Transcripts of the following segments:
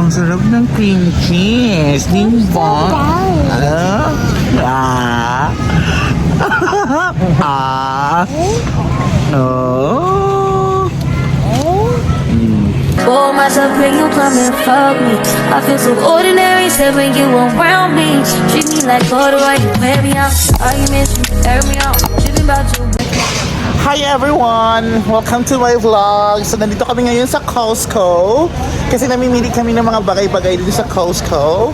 Ang sarap ng cream cheese, di ba? Ah? Ah? ah? Oh? Pour myself when you come and fuck me. I feel so ordinary, said when you around me. Treat me like butter while you wear me out. Arguments, you air me out. Tripping about you. Hi everyone! Welcome to my vlog! So nandito kami ngayon sa Costco kasi namimili kami ng mga bagay-bagay dito sa Costco.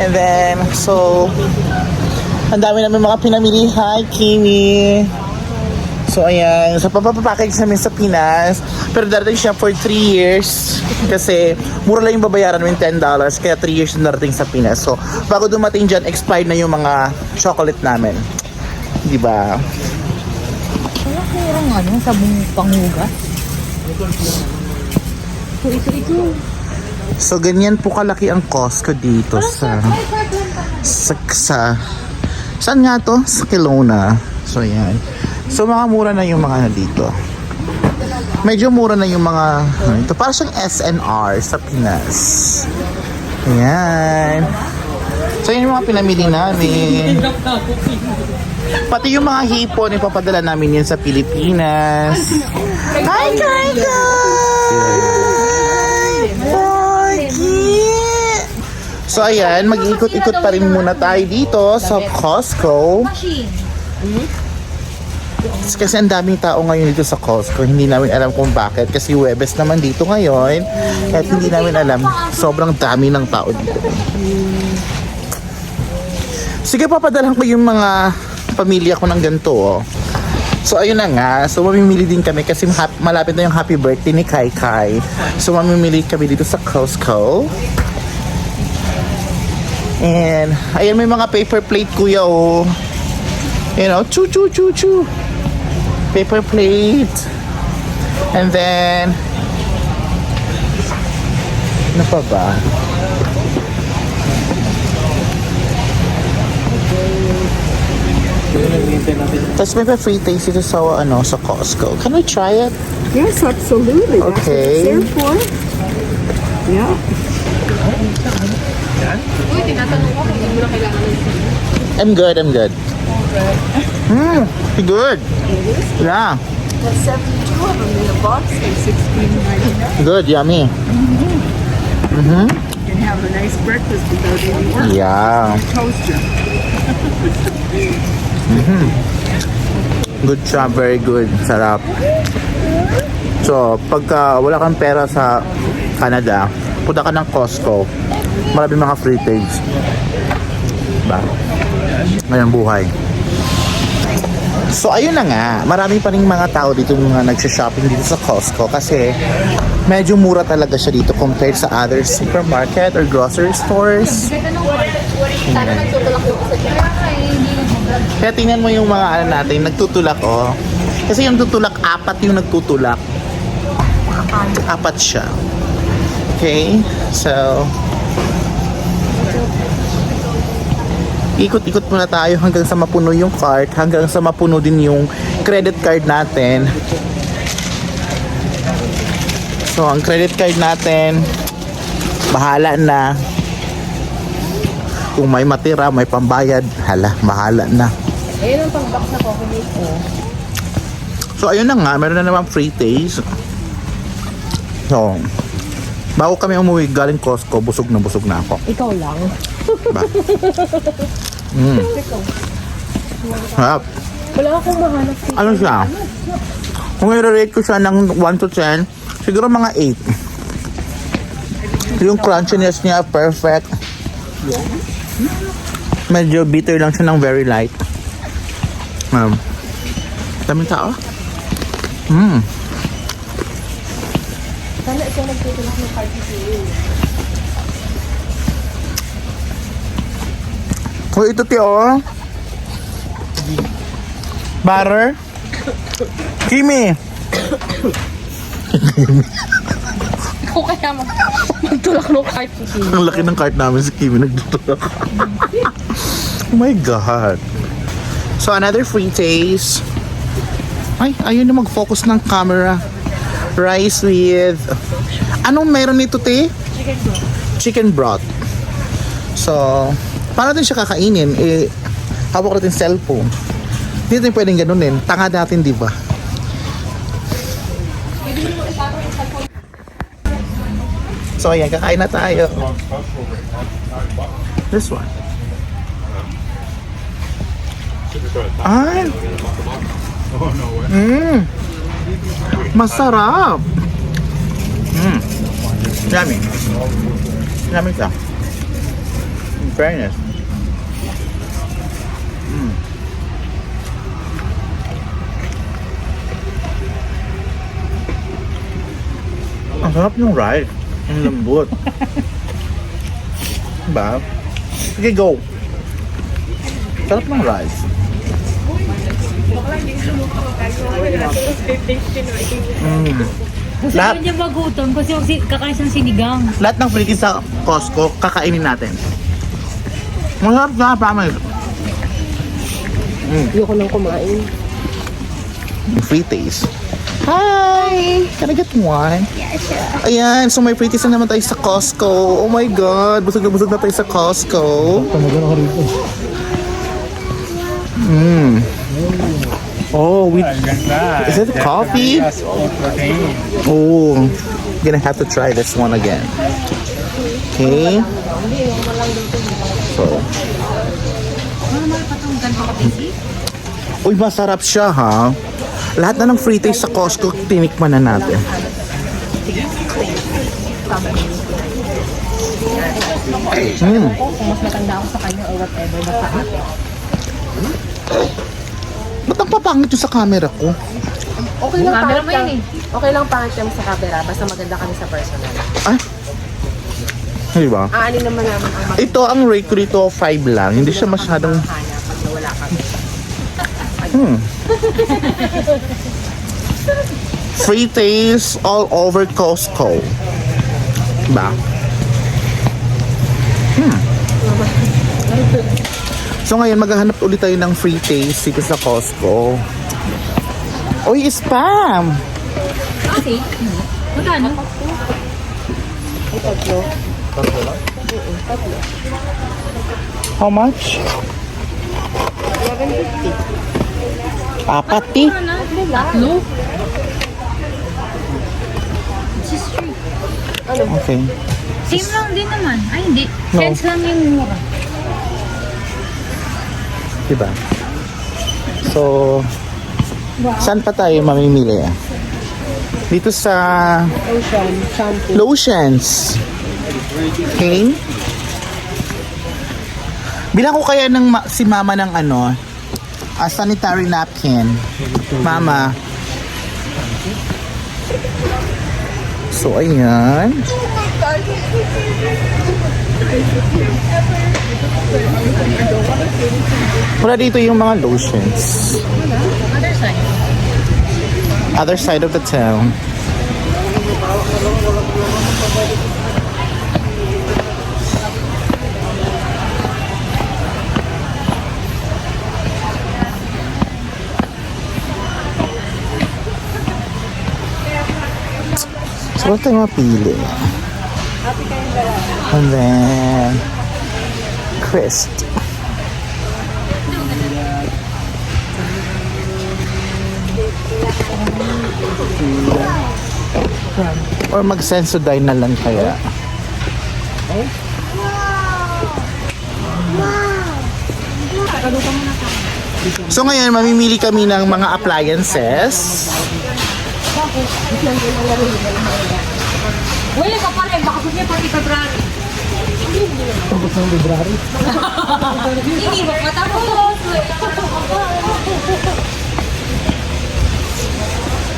And then, so, ang dami namin mga pinamili. Hi, Kimi! So ayan, so papapackage namin sa Pinas. Pero darating siya for 3 years. Kasi mura lang yung babayaran namin $10. Kaya 3 years na darating sa Pinas. So bago dumating dyan, expired na yung mga chocolate namin. Di ba? Kayong ano, sabong panghugas? So, ito, ito. So ganyan po kalaki ang Costco dito sa sa, sa saan nga to? Sa Kelowna. So yan. So mga mura na yung mga ano dito. Medyo mura na yung mga ano, ito para siyang SNR sa Pinas. Ayan. So yun yung mga pinamili namin. Pati yung mga hipon, ipapadala namin yan sa Pilipinas. Hi! Pogi! So ayan, mag-ikot-ikot pa rin muna tayo dito sa Costco. Kasi ang daming tao ngayon dito sa Costco. Hindi namin alam kung bakit. Kasi Webes naman dito ngayon. At hindi namin alam. Sobrang dami ng tao dito. Sige, papadalhan ko yung mga pamilya ko ng ganito. Oh. So, ayun na nga. So, mamimili din kami kasi malapit na yung happy birthday ni Kai Kai. So, mamimili kami dito sa Costco. And, ayan may mga paper plate kuya oh. You know, chu chu chu chu. Paper plate. And then, ano pa ba? Tapos may pa free taste ito sa, ano, sa Costco. Can we try it? Yes, absolutely. That's what Okay. it's there for. Yeah. I'm good, I'm good. Hmm, good. Yeah, There's 72 of them in a box for $16.99. good, yummy. You can have a nice breakfast without any work. Yeah, Toaster. good siya, very good. Sarap. So, pagka wala kang pera sa Canada, punta ka ng Costco. Marami mga free tags. Diba? Ngayong buhay. So, ayun na nga. Marami pa rin mga tao dito mga nagsha-shopping dito sa Costco kasi medyo mura talaga siya dito compared sa other supermarket or grocery stores. Kaya tingnan mo yung mga ano natin, nagtutulak oh. Kasi yung tutulak, apat yung nagtutulak. Apat siya. Okay? So, ikot-ikot muna tayo hanggang sa mapuno yung cart, hanggang sa mapuno din yung credit card natin. So, ang credit card natin, bahala na. Kung may matira, may pambayad, hala, bahala na. Ayun ang pang-box na coconut ko. So, ayun na nga, meron na naman free taste. So, bago kami umuwi galing Costco, busog na busog na ako. Ikaw lang. Ba? Mm. Harap. Wala akong mahanap dito. Ano siya? Kung i-rate ko siya ng 1 to 10, siguro mga 8. Yung crunchiness niya, perfect. Medyo bitter lang siya ng very light. Um, daming tao. Mm. Sana ikaw nagtutulak ng party sa iyo. Oh, ito ti oh. Butter. Kimi. Ikaw kaya mag magtulak ng party sa iyo. Ang laki ng cart namin si Kimi nagtutulak. oh my God. So, another free taste. Ay, ayun na mag-focus ng camera. Rice with... Anong meron nito, te? Chicken broth. chicken broth. So, paano natin siya kakainin? Eh, hawak natin cellphone. Hindi natin pwedeng ganunin. Tanga natin, di ba? So, ayan, kakain na tayo. This one. Ay! Mmm! Masarap! Mmm! Yummy. Yummy siya. In fairness. Mm. Ang sarap yung rice. Ang lambot. diba? Sige, go. Sarap ng rice. Mm. Lahat, Sabi niya magutom kasi yung si- kakain siyang sinigang. lahat ng frikis sa Costco, kakainin natin. Masarap na, promise. Ayoko nang kumain. Free taste. Hi! Can I get one? Yeah, Ayan, so may free taste na naman tayo sa Costco. Oh my God, busog na busog na tayo sa Costco. Mmm. Oh, we, is it coffee? Oh, gonna have to try this one again. Okay. So. Uy, masarap siya ha. Lahat na ng free taste sa Costco, tinikman na natin. Mm. Mas matanda ako sa kanya or whatever, basta ate. Ba't ang papangit yung sa camera ko? Okay lang Camera pangit mo yan lang. Okay lang pangit kami sa camera, basta maganda kami sa personal. Ay? Di ba? Aanin naman namin ang mga Ito, ang rate ko dito, 5 lang. Hindi siya masyadong... hanap pag wala kami. Hmm. Free taste all over Costco. Diba? Hmm. So ngayon, maghahanap ulit tayo ng free taste dito sa Costco. Uy, spam! Kasi, magkano? How much? 1150. Apat, ti. Tatlo? Okay. Same lang din naman. Ay, hindi. No. Cents lang yung mura. Diba? So, saan pa tayo mamimili? ah? Dito sa Ocean, shampoo. lotions. Okay? Bilang ko kaya ng ma- si mama ng ano, a sanitary napkin. Mama. So, ayan. Wala dito yung mga lotions. Other side. Other side of the town. So, what tayo mapili? And then, crisp. Or mag-sensodyne na lang kaya. So ngayon, mamimili kami ng mga appliances. Wala ka pa rin. Baka gusto niya pati February. Gusto ng February? Hindi mo matapos.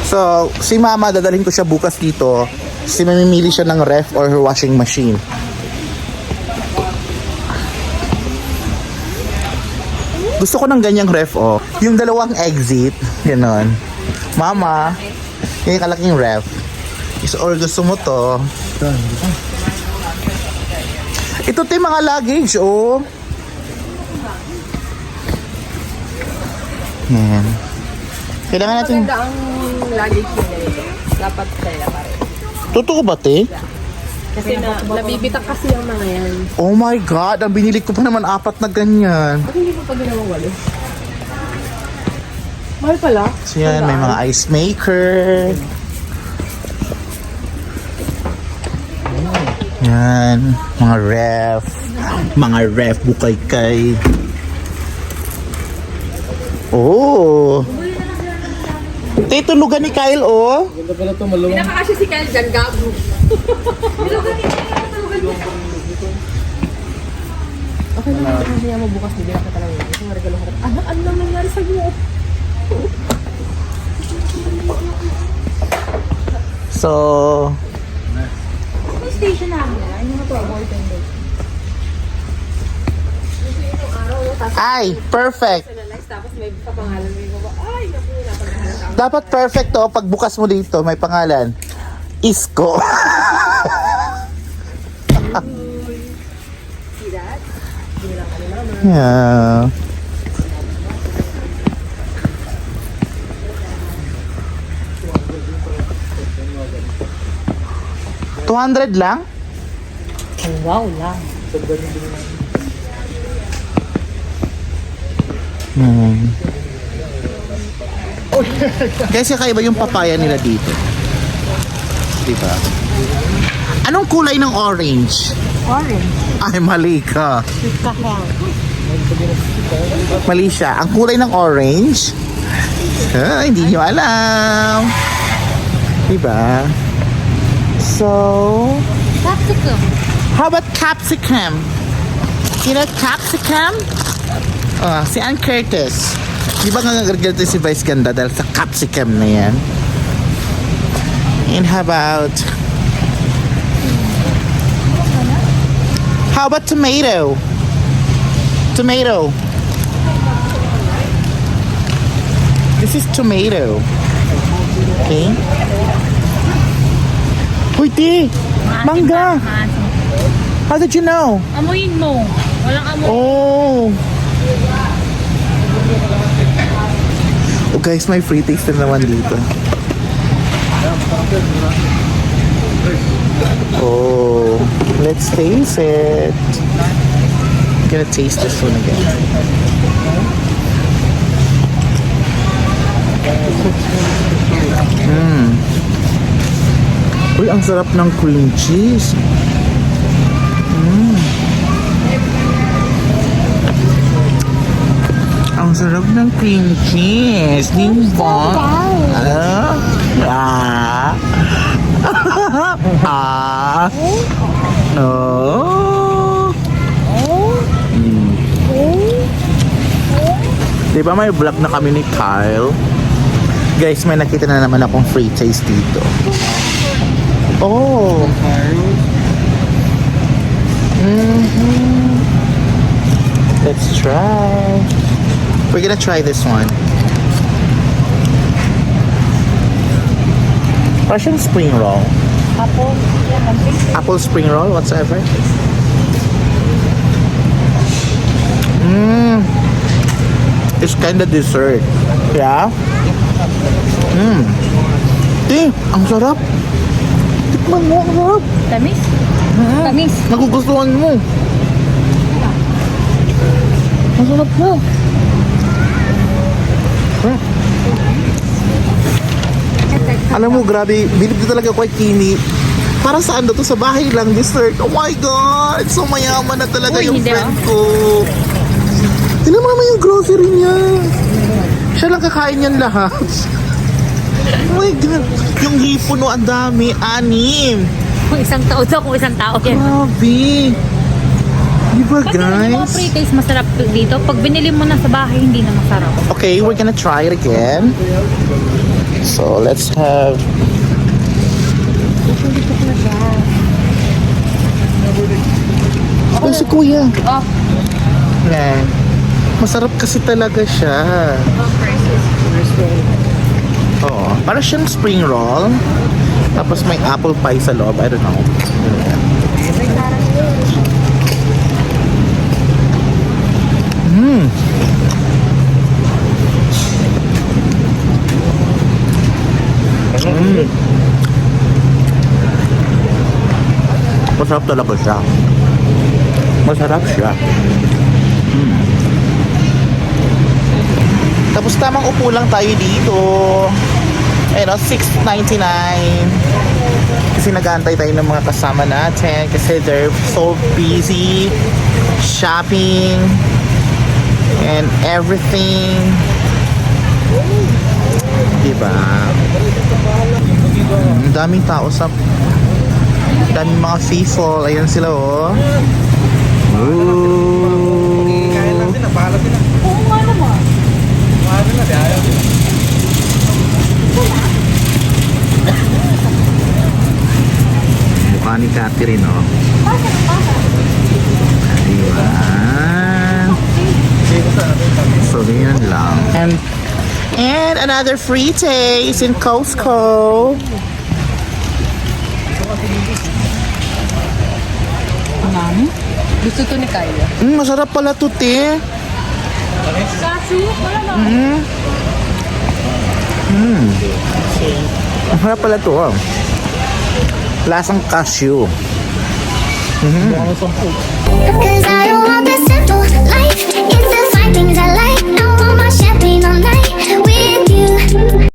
So, si mama, dadalhin ko siya bukas dito. Si mamimili siya ng ref or washing machine. Gusto ko ng ganyang ref, oh. Yung dalawang exit, gano'n. Mama, yung kalaking ref. Is or gusto mo to. Ito te mga luggage, oh. Yan. Kailangan natin... Maganda ang luggage nila ito. Dapat sila pa rin. Totoo ba, te? Kasi na, nabibitak kasi yung mga yan. Oh my God, ang binili ko pa naman apat na ganyan. Ba't hindi mo pa ginawa walo? Mahal pala. So yan, may mga ice maker. Yan, mga ref. Mga ref bukay-kay. Oh. Ito tulugan ni Kyle, oh. Pinakakasya si Kyle dyan, Gabo. Nilugan ni Kyle, nilugan niya. Okay lang, kasi niya mo bukas, hindi na kita lang yun. Kasi regalo ko. Anak, ano nang nangyari sa iyo? So, station namin, ano mo to, boyfriend ay, perfect. Tapos may kapangalan mo yung. Ay, naku, napagkahalan Dapat perfect to. Pag bukas mo dito, may pangalan. Isko. yeah. Two hundred lang? Wow lang. Hmm. Kasi kakaiba yung papaya nila dito. Diba? Anong kulay ng orange? Orange. Ay, mali ka. Mali siya. Ang kulay ng orange? Ah, hindi nyo alam. Diba? So, Capsicum. how about capsicum? You know capsicum? Ah, si Ann Curtis. Di ba nga ganito si Vice Ganda dahil sa capsicum na yan? And how about... How about tomato? Tomato. This is tomato. Okay? Uy, ti! Mangga! How did you know? Amuin mo. Walang amoy. Oh! Oh guys, may free taste na naman dito. Oh, let's taste it. I'm gonna taste this one again. Mm. Uy, ang sarap ng cream cheese. Ang sarap ng cream cheese, di ba? Ah? Ah? ah? Oh? Hmm. Di ba may vlog na kami ni Kyle? Guys, may nakita na naman akong free taste dito. Oh! Mhm. Let's try. We're gonna try this one. Russian spring roll. Apple. Apple spring roll, whatsoever. Mmm. It's kind of dessert. Yeah? Mmm. Eh, ang sarap. Tikman mo, ang sarap. Tamis? Tamis. Nagugustuhan mo. Ang sarap mo. Hmm. Alam mo, grabe, bilib na talaga ako kay Kimi. Para saan na to? Sa bahay lang, dessert. Oh my God! So mayaman na talaga Uy, yung hindi friend ko. Tignan mo naman yung grocery niya. Siya lang kakain yan lahat. Oh my God. Yung hipon, no, ang dami. Anim. Kung isang tao daw, kung isang tao yan. Grabe. Di ba, Pag binili mo guys? pre-taste, masarap dito. Pag binili mo na sa bahay, hindi na masarap. Okay, we're gonna try it again. So, let's have... Oh, si Kuya. Oh, Yan. Masarap kasi talaga siya. Oo. Para siyang spring roll. Tapos may apple pie sa loob. I don't know. Mmm. Mm. masarap talaga siya. Masarap siya. Tapos tamang upo lang tayo dito. Ayun, oh, 6.99. Kasi nag-aantay tayo ng mga kasama natin kasi they're so busy shopping and everything. Diba? Ang daming tao sa daming mga people. Ayan sila oh. Ooh. Oo nga naman. Mukha ni Catherine oh. Diba? So, ganyan lang. And, and another free taste in Costco. Mami? Gusto to ni Kaya. Mm, masarap pala to, te. Kasu? Wala na. Masarap pala to, ah. Lasang cashew. Mm-hmm. Cause I don't want simple life. It's the fine things I like. I my champagne all night with you.